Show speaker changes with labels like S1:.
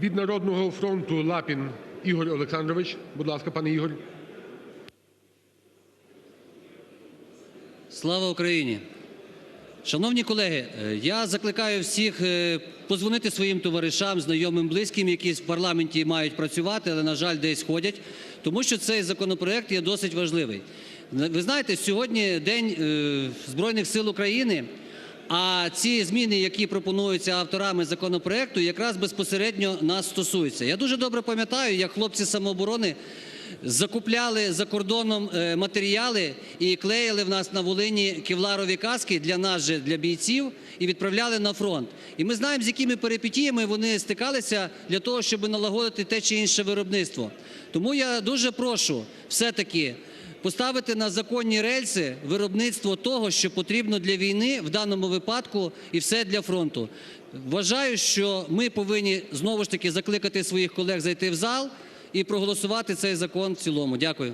S1: Від "Народного фронту" Лапін Ігор Олександрович. Будь ласка, пане Ігор.
S2: Слава Україні! Шановні колеги, е, я закликаю всіх е, подзвонити своїм товаришам, знайомим, близьким, які в парламенті мають працювати, але, на жаль, десь ходять, тому що цей законопроект є досить важливий. Ви знаєте, сьогодні День е, Збройних сил України, а ці зміни, які пропонуються авторами законопроекту, якраз безпосередньо нас стосуються. Я дуже добре пам'ятаю, як хлопці самооборони закупляли за кордоном е, матеріали і клеїли в нас на Волині кевларові каски для нас же, для бійців, і відправляли на фронт. І ми знаємо, з якими перипетіями вони стикалися для того, щоб налагодити те чи інше виробництво. Тому я дуже прошу все-таки поставити на законні рельси виробництво того, що потрібно для війни, в даному випадку, і все для фронту. Вважаю, що ми повинні знову ж таки закликати своїх колег зайти в зал і проголосувати цей закон в цілому. Дякую.